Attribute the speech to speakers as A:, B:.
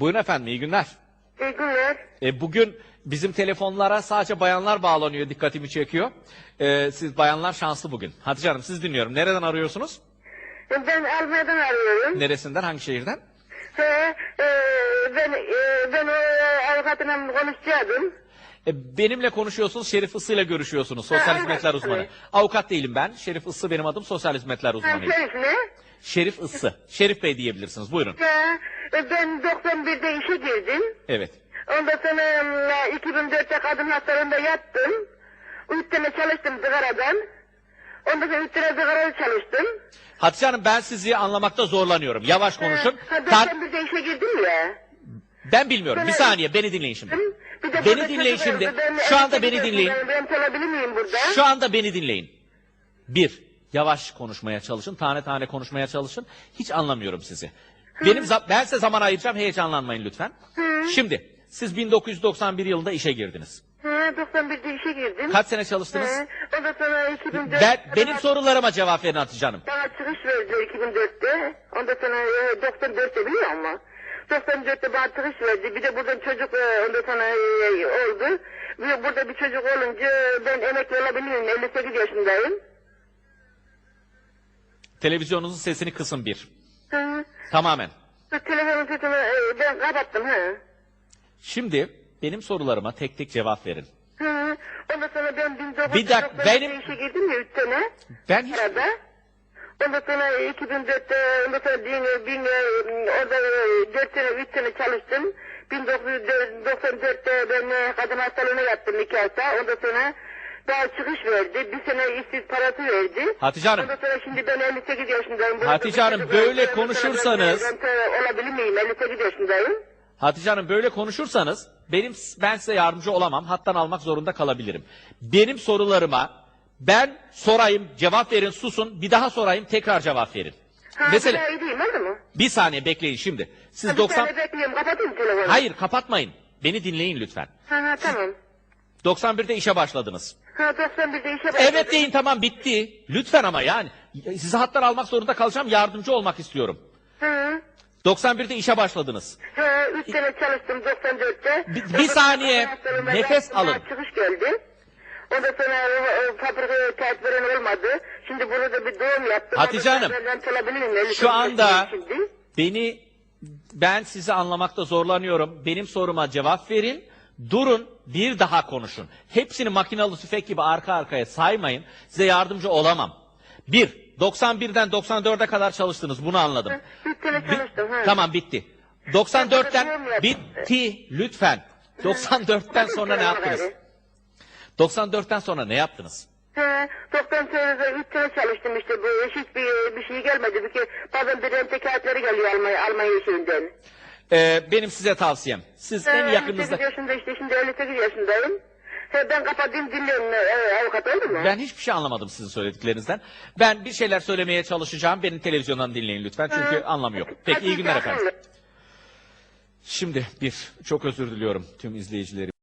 A: Buyurun efendim iyi günler.
B: İyi günler.
A: E, bugün bizim telefonlara sadece bayanlar bağlanıyor dikkatimi çekiyor. E, siz bayanlar şanslı bugün. Hatice Hanım siz dinliyorum. Nereden arıyorsunuz?
B: Ben Almanya'dan arıyorum.
A: Neresinden hangi şehirden?
B: He, e, ben e, ben o avukatla konuşacaktım.
A: E, benimle konuşuyorsunuz Şerif Isı ile görüşüyorsunuz. Sosyal
B: Ha,
A: hizmetler
B: evet.
A: uzmanı. Avukat değilim ben. Şerif Isı benim adım sosyal hizmetler
B: Ha,
A: uzmanıyım.
B: Şerif ne?
A: Şerif Isı. Şerif Bey diyebilirsiniz. Buyurun.
B: Ha, e, ben 91'de işe girdim.
A: Evet.
B: Ondan sonra e, 2004'te kadın hastalığında yattım. Üç sene çalıştım zıgaradan. Ondan sonra sene zıgarada çalıştım.
A: Hatice Hanım ben sizi anlamakta zorlanıyorum. Yavaş konuşun.
B: Ha,
A: Tar-
B: 91'de işe girdim ya.
A: ben bilmiyorum. Bir saniye beni dinleyin şimdi.
B: Bir de
A: Beni dinleyin
B: çocuk
A: şimdi.
B: ben
A: Şu anda beni dinleyin.
B: Ben, ben çalabilir miyim burada?
A: Şu anda beni dinleyin. Bir, yavaş konuşmaya çalışın, tane tane konuşmaya çalışın. Hiç anlamıyorum sizi. Benim za- ben size zaman ayıracağım, heyecanlanmayın lütfen. Şimdi, siz 1991 yılında işe girdiniz.
B: Ha, 91'de işe girdim.
A: Kaç sene çalıştınız?
B: Ha, Ondan sonra 2004...
A: Ben, benim sorularıma cevap verin Hatice Hanım.
B: Bana çıkış verdiler 2004'te. Ondan sonra e, 94'te biliyor musun? 94'te bana çıkış verdi. Bir de buradan çocuk e, ondan sonra e, oldu. Bir, burada bir çocuk olunca ben emekli olabilirim. 58 yaşındayım.
A: Televizyonunuzun sesini kısın bir.
B: Hı.
A: Tamamen.
B: Telefonun sesini e, ben kapattım. Hı.
A: Şimdi benim sorularıma tek tek cevap verin.
B: Hı. Ondan sonra ben 1990'da
A: Bir dakika, benim-
B: işe girdim ya 3 sene.
A: Ben hiç...
B: Arada. Ondan sonra 2004'te ondan sonra bin, bin, e, orada 4 sene 3 sene çalıştım. 1994'te ben e, kadın hastalığına yattım 2 hafta. Ondan sonra daha çıkış verdi. Bir sene işsiz parası verdi.
A: Hatice Hanım.
B: Ondan sonra şimdi ben 58 yaşındayım. Burada
A: Hatice Hanım,
B: çocuk
A: böyle.
B: Ondan sonra
A: konuşursanız-
B: Ben, ben olabilir miyim? 58 yaşındayım.
A: Hatice Hanım böyle konuşursanız benim ben size yardımcı olamam. Hattan almak zorunda kalabilirim. Benim sorularıma ben sorayım, cevap verin, susun. Bir daha sorayım, tekrar cevap verin.
B: Ha,
A: Mesela
B: bir daha edeyim oldu mu?
A: bir saniye bekleyin şimdi. Siz
B: Ha,
A: 90
B: Bir tane bekliyorum. Kapatayım telefonu.
A: Hayır, kapatmayın. Beni dinleyin lütfen.
B: Ha, ha tamam.
A: 91'de işe başladınız.
B: Ha 91'de işe başladım.
A: Evet deyin tamam bitti. Lütfen ama yani sizi hattan almak zorunda kalacağım. Yardımcı olmak istiyorum.
B: Hı.
A: 91'de işe başladınız.
B: Ha, üç sene çalıştım 94'te.
A: Bir- bir saniye, nefes alın.
B: Çıkış geldi. Ondan sonra o, fabrikaya kağıt veren olmadı. Şimdi burada bir doğum yaptım.
A: Hatice Hanım, Şu anda beni ben sizi anlamakta zorlanıyorum. Benim soruma cevap verin. Durun bir daha konuşun. Hepsini makinalı tüfek gibi arka arkaya saymayın. Size yardımcı olamam. Bir, 91'den 94'e kadar çalıştınız. Bunu anladım. Bi-
B: çalıştım. Ha.
A: Tamam bitti.
B: Ben
A: 94'ten
B: doğum yaptım.
A: bitti lütfen. 94'ten sonra ne yaptınız? 94'ten sonra ne yaptınız?
B: Ha, 94'de üç sene çalıştım işte. Bu hiçbir bir şey gelmedi. Bir ki bazen bir rente kağıtları geliyor Almanya, Almanya şeyinden.
A: Ee, benim size tavsiyem. Siz en
B: Ha,
A: yakınınızda...
B: 58 yaşında işte şimdi 58 yaşındayım. Ben kapatayım dinliyorum e, avukat oldu mu?
A: Ben hiçbir şey anlamadım sizin söylediklerinizden. Ben bir şeyler söylemeye çalışacağım. Beni televizyondan dinleyin lütfen çünkü
B: Hı.
A: anlamı yok. Peki iyi günler efendim. Şimdi bir, çok özür diliyorum tüm izleyicilerim.